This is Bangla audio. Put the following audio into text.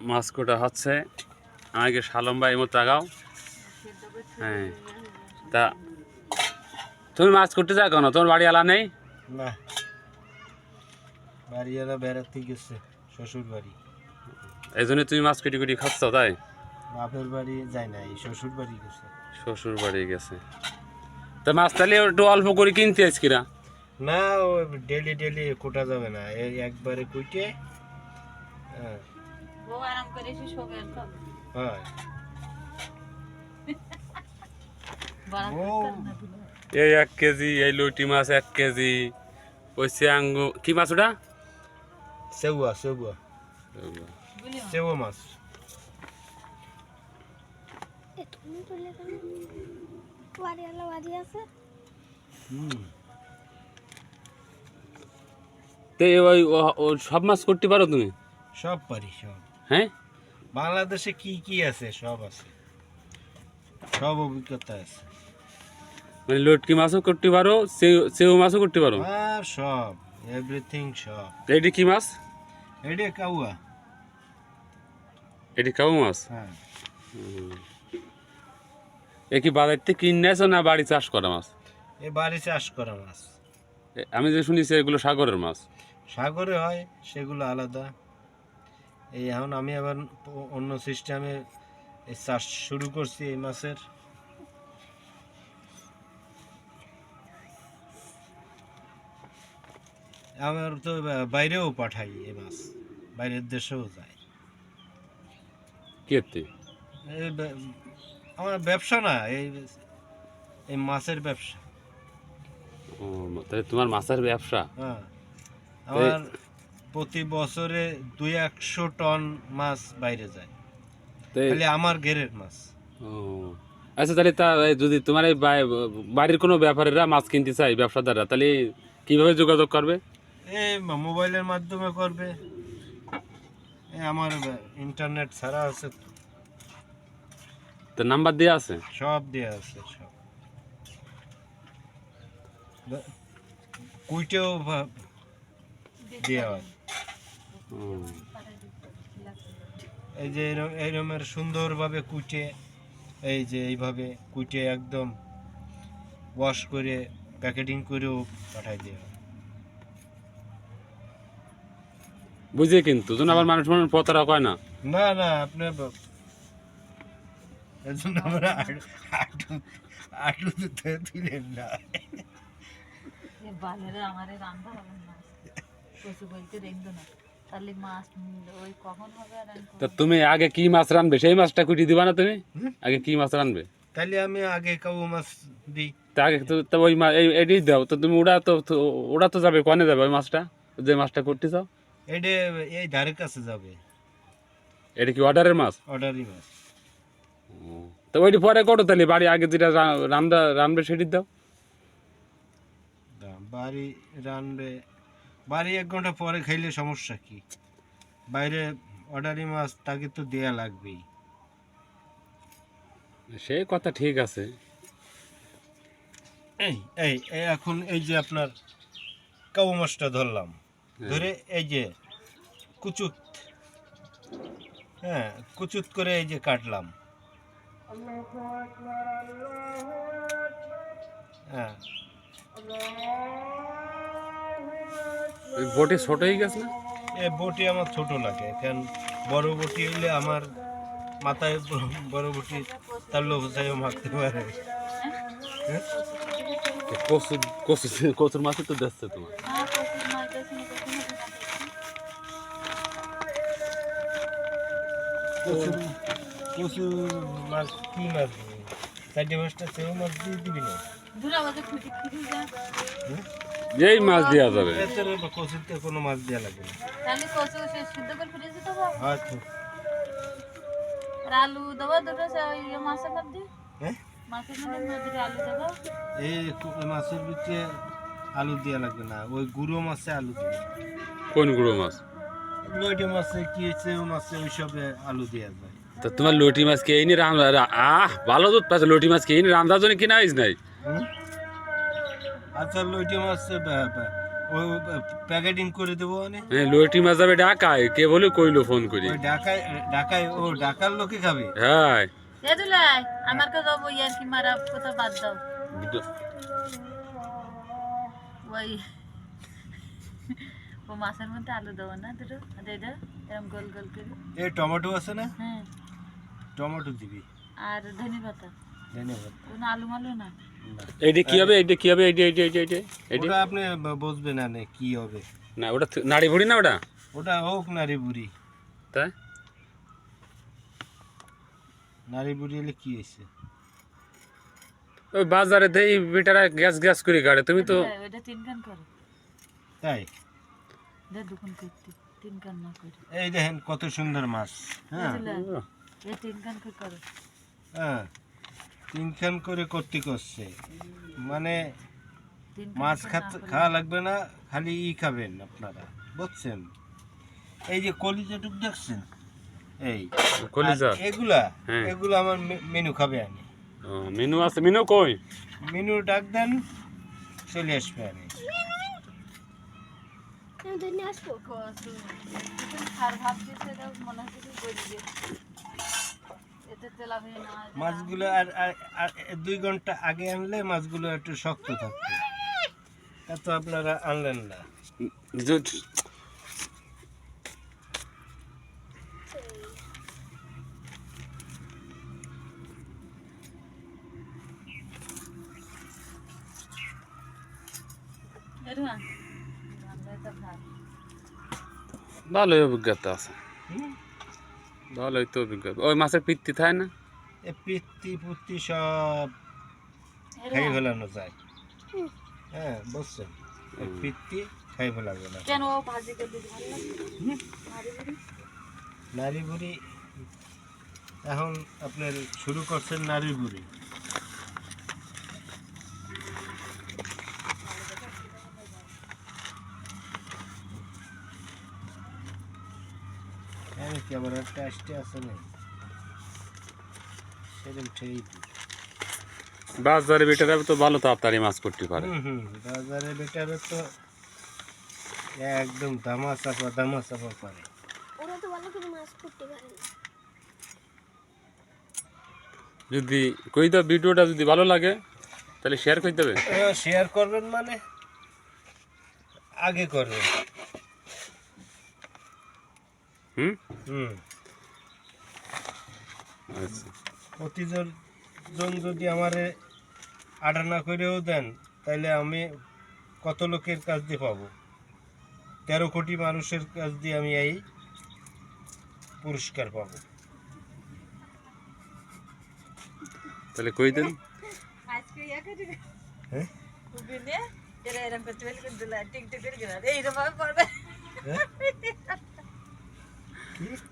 মাছ কোটা হচ্ছে আমাকে সালম ভাই মতো তাকাও হ্যাঁ তা তুমি মাছ করতে যাও কেন? তোমার বাড়ি আলা নেই? না। বাড়িওয়ালা বেড়াতে গেছে শ্বশুর বাড়ি। এই জন্য তুমি মাছ কুটি কুটি খাচ্ছ তাই? বাপের বাড়ি যায় না এই শ্বশুর বাড়ি গেছে। শ্বশুর বাড়ি গেছে। তা মাছ তাহলে একটু অল্প করে কিনতে আস কিনা? না ও ডেলি ডেলি কোটা যাবে না এই একবারে কুইটে হ্যাঁ। ও আরাম করে এসে শোবে আর খাবে। হয়। এই এক কেজি এই লুটি মাছ এক কেজি ওই চিয়াঙ্গু কি মাছ ওটা? সেউয়া সেউয়া। বুঝলি মাছ। সব মাছ করতে পারো তুমি? সব পারি সব হ্যাঁ? বাংলাদেশে কি কি আছে? সব আছে। সব অভিজ্ঞতা আছে। মানে লটকি মাছও করতে পারো চেউ মাছও করতে পারো? আর সব এভরিথিং সব। এটি কি মাছ? এটা কাউয়া। এটি কাবু মাছ? হ্যাঁ। এ কি বাজার থেকে কিনে আসো না বাড়ি চাষ করা মাছ? এ বাড়ি চাষ করা মাছ। আমি যে শুনেছি এগুলো সাগরের মাছ। সাগরে হয় সেগুলো আলাদা। এই এখন আমি আবার অন্য সিস্টেমে এই চাষ শুরু করছি এই মাছের। আমার তো বাইরেও পাঠাই এই মাছ বাইরের দেশেও যায়। কেতে? আমার ব্যবসা না এই এই মাছের ব্যবসা। ও তাহলে তোমার মাছের ব্যবসা? হ্যাঁ। আমার প্রতি বছরে দুই একশো টন মাছ বাইরে যায়। তো এই- আমার ঘেরের মাছ। ও। আচ্ছা তাহলে তা যদি তোমার এই বাড়ির কোনো ব্যাপারীরা মাছ কিনতে চাই ব্যবসাদাররা তাহলে কীভাবে যোগাযোগ করবে? এই মোবাইলের মাধ্যমে করবে। আমার ইন্টারনেট ছাড়া আছে তো। নাম্বার দেওয়া আছে? সব দেওয়া আছে সব। কুইটেও দেওয়া হয়। ও, এই যে এরম এইরমের সুন্দরভাবে কুটে এই যে এইভাবে কুটে একদম ওয়াশ করে প্যাকেটিং করেও পাঠাই দেওয়া। বুঝে কিন্তু যেন আবার মানুষ মানুষ পতরা কয় না? না না আপনি ব- এর জন্য আমরা আটু আটু দিতে দিলেন না। বালেরা আমারে রান্না হবে না। কচু বলতে না। তাহলে মাছ ওই কখন হবে আর আমি তা তুমি আগে কি মাছ রানবে? সেই মাছটা কুটি দিবা না তুমি? আগে কি মাছ রানবে? তাহলে আমি আগে কাউ মাছ দিই। তা আগে তো তো ওই মা- এই দাও। তো তুমি ওটা তো ওটা তো যাবে কনে যাবে ওই মাছটা? যে মাছটা করতে চাও? এটা এই ধারের কাছে যাবে। এটা কি অর্ডারের মাছ? অর্ডারই মাছ। তো ওইটি পরে করো তাহলে বাড়ি আগে যেটা রান্না রানবে সেটি দাও। বাড়ি রানবে বাড়ি এক ঘণ্টা পরে খাইলে সমস্যা কি? বাইরে অর্ডারি মাছ তাকে তো দেয়া লাগবেই। সে কথা ঠিক আছে। এই এই এখন এই যে আপনার কাবু মাছটা ধরলাম। হ্যাঁ। ধরে এই যে কুচুত হ্যাঁ কুচুত করে এই যে কাটলাম। হ্যাঁ। ওই বটি ছোট হয়ে গেছে না? এই বটি আমার ছোট লাগে কারণ বড় বটি হইলে আমার মাথায় বড় বটি তার লোক চাইও মারতে পারে। হ্যাঁ? কচু কচু কচুর মাছই তো দেখছে তোমার। কচুর মাছ কচু মাছ কি মাছ দিবি? চারটে মাছটা সেও মাছ দিয়ে দিবি না? দূরা বাজে খুঁটি খুঁটি যা এই মাছ দেওয়া যাবে কচুতে কোনো মাছ দেওয়া লাগবে না। তাহলে কচু সিদ্ধ করে ফিরে যেতে হবে। হয়তো আলু দেবো দুটো সে ওই ইয়ে মাছের মধ্যে হ্যাঁ? মাছের মধ্যে দুটো আলু দেবো। এই মাছের ভিতরে আলু দেওয়া লাগবে না ওই গুঁড়ো মাছে আলু দিবে কোন গুঁড়ো মাছ? লইটে মাছে কি চেউ মাছে ওইসবে আলু দেওয়া যায়। তা তোমার লটি মাছ কে এনে রান্না আহ ভালো দুধ পাচ্ছে লটি মাছ কে এনে রান্নার জন্য কিনা হয়েছে নাই? আচ্ছা লইটে মাছ ও প্যাকেটিং করে দেবো মানে হ্যাঁ লোটি মাছ যাবে ঢাকায় কে বলে কইলো ফোন করি। ঢাকায় ঢাকায় ও ঢাকার লোকে খাবে? হ্যাঁ। দুলাই আমার কাছে যাব ইয়ার কি মারা কথা বাদ দাও। ওই ও মাছের মধ্যে আলু দেবো না দুটো দে দে এরকম গোল গোল করে। এই টমেটো আছে না? হ্যাঁ। টমেটো দিবি। আর ধনে পাতা। ধন্যবাদ কোনো আলু মালু না। এইটা কি হবে? এইটা কি হবে? এইটা এইটা এইটা এইটা এইটা আপনি বুঝবেন না নে কি হবে। না ওটা নাড়ি ভুড়ি না ওটা? ওটা হোক নারী বুড়ি তাই? নারী বুড়ি হলে কি হয়েছে? ওই বাজারে দেই বেটারা গ্যাস গ্যাস করে গাড়ে তুমি তো ওইটা তিন কান করো। তাই? দে দুখান করতে তিন কান না করে। এই দেখেন কত সুন্দর মাছ হ্যাঁ। বুঝলে? এ তিন কান করে। হ্যাঁ। তিনখান করে করতে করছে। মানে মাছ খাতে খাওয়া লাগবে না খালি ই খাবেন আপনারা বুঝছেন? এই যে কলিজাটুক দেখছেন? এই কলিজা? এগুলা হ্যাঁ। এগুলো আমার মেনু খাবে আমি মেনু আছে মেনু কই? মেনু ডাক দেন চলে আসবে আমি আসব। মনে হচ্ছে কি বলি যে এতে তেলাপিয়া না হয় যে মাছগুলো আর দুই ঘণ্টা আগে আনলে মাছগুলো একটু শক্ত থাকতো। এত আপনারা আনলেন না। ভালোই অভিজ্ঞতা আছে? ভালোই তো অভিজ্ঞতা। ওই মাছের পিত্তি থাকে না? এ পিত্তি পুত্তি সব খাই ফেলানো যায়। হ্যাঁ বুঝছেন? এই পিত্তি খাই ফেলানো যায় কেন ও ভাজি ভালো লাগে? নারী বুড়ি এখন আপনার শুরু করছেন নারী বুড়ি আমি কি আবার একটা আসতে আছে না সেরকম ঠিক বাজারে বেটারা তো ভালো তাড়াতাড়ি মাছ করতে পারে। হুম হুম বাজারে বেটারে তো একদম দামা চাপা দামা চাপা করে ওরা তো ভালো করে মাছ করতে পারে যদি কই দাও ভিডিওটা যদি ভালো লাগে তাহলে শেয়ার করে দেবে। শেয়ার করবেন মানে? আগে করবেন। হুম? হুম। আচ্ছা। প্রতিজন জন যদি আমারে আডা না করেও দেন তাহলে আমি কত লোকের কাজ দিয়ে পাবো? তেরো কোটি মানুষের কাছ দিয়ে আমি এই পুরস্কার পাবো। তাহলে কই দেন? হ্যাঁ? Dürüst